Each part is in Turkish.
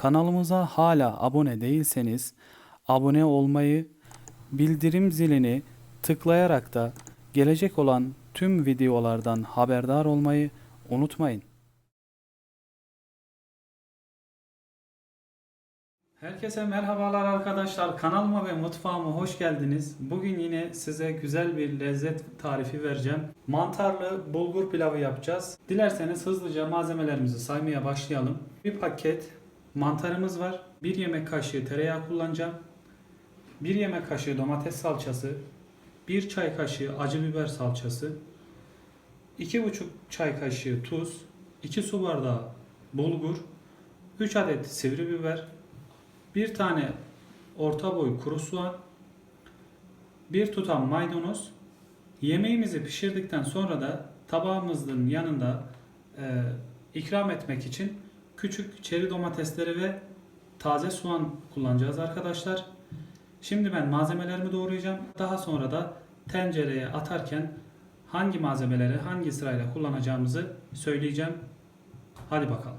Kanalımıza hala abone değilseniz abone olmayı, bildirim zilini tıklayarak da gelecek olan tüm videolardan haberdar olmayı unutmayın. Herkese merhabalar arkadaşlar. Kanalıma ve mutfağıma hoş geldiniz. Bugün yine size güzel bir lezzet tarifi vereceğim. Mantarlı bulgur pilavı yapacağız. Dilerseniz hızlıca malzemelerimizi saymaya başlayalım. Bir paket mantarımız var. Bir yemek kaşığı tereyağı kullanacağım. Bir yemek kaşığı domates salçası. Bir çay kaşığı acı biber salçası. 2,5 çay kaşığı tuz. 2 su bardağı bulgur. 3 adet sivri biber. Bir tane orta boy kuru soğan, bir tutam maydanoz. Yemeğimizi pişirdikten sonra da tabağımızın yanında e, ikram etmek için küçük çeri domatesleri ve taze soğan kullanacağız arkadaşlar. Şimdi ben malzemelerimi doğrayacağım. Daha sonra da tencereye atarken hangi malzemeleri hangi sırayla kullanacağımızı söyleyeceğim. Hadi bakalım.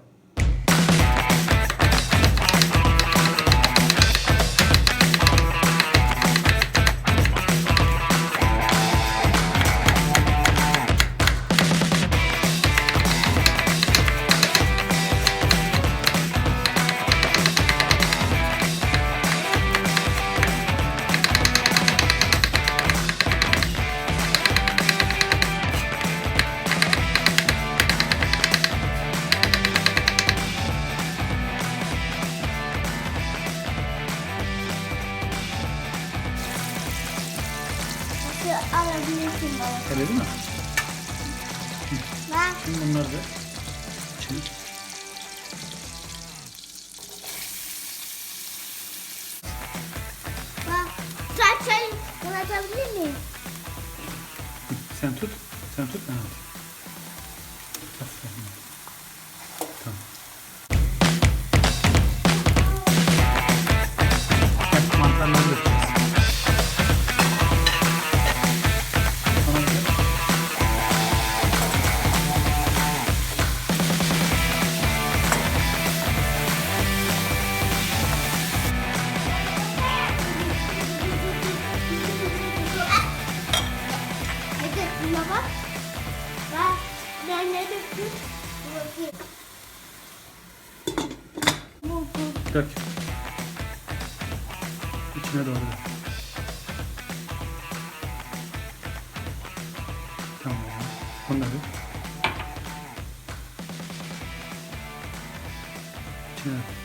Nasıl alabilirsin? Öyle değil mi? Bak Şimdi bunları da içine bak. Sen çay kullanabilir miyim? Sen tut. Sen tut. Aferin. Ben ne döktüm? Dur bakayım. Bu bu. Dök. İçine doğru dök. Tamam. Bunları. İçine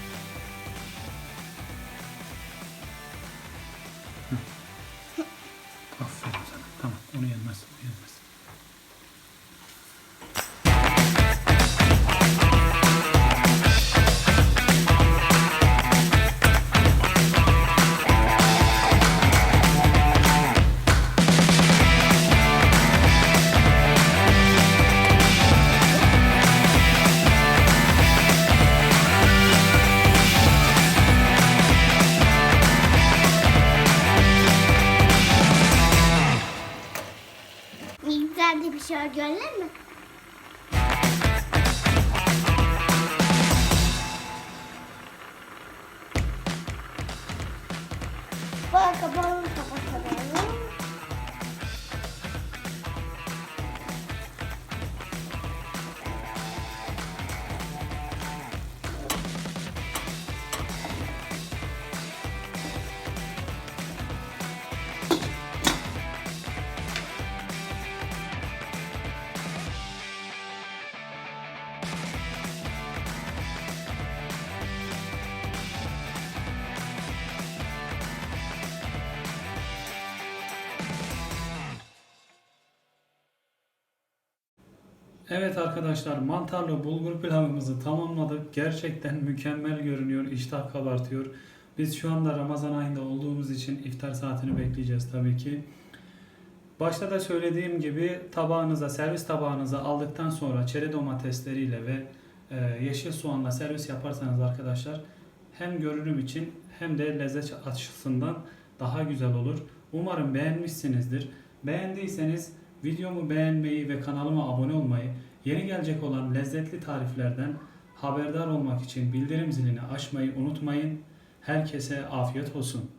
İnternette bir şey Evet arkadaşlar mantarlı bulgur pilavımızı tamamladık. Gerçekten mükemmel görünüyor. İştah kabartıyor. Biz şu anda Ramazan ayında olduğumuz için iftar saatini bekleyeceğiz tabii ki. Başta da söylediğim gibi tabağınıza, servis tabağınıza aldıktan sonra çeri domatesleriyle ve e, yeşil soğanla servis yaparsanız arkadaşlar hem görünüm için hem de lezzet açısından daha güzel olur. Umarım beğenmişsinizdir. Beğendiyseniz videomu beğenmeyi ve kanalıma abone olmayı, yeni gelecek olan lezzetli tariflerden Haberdar olmak için bildirim zilini açmayı unutmayın. Herkese afiyet olsun.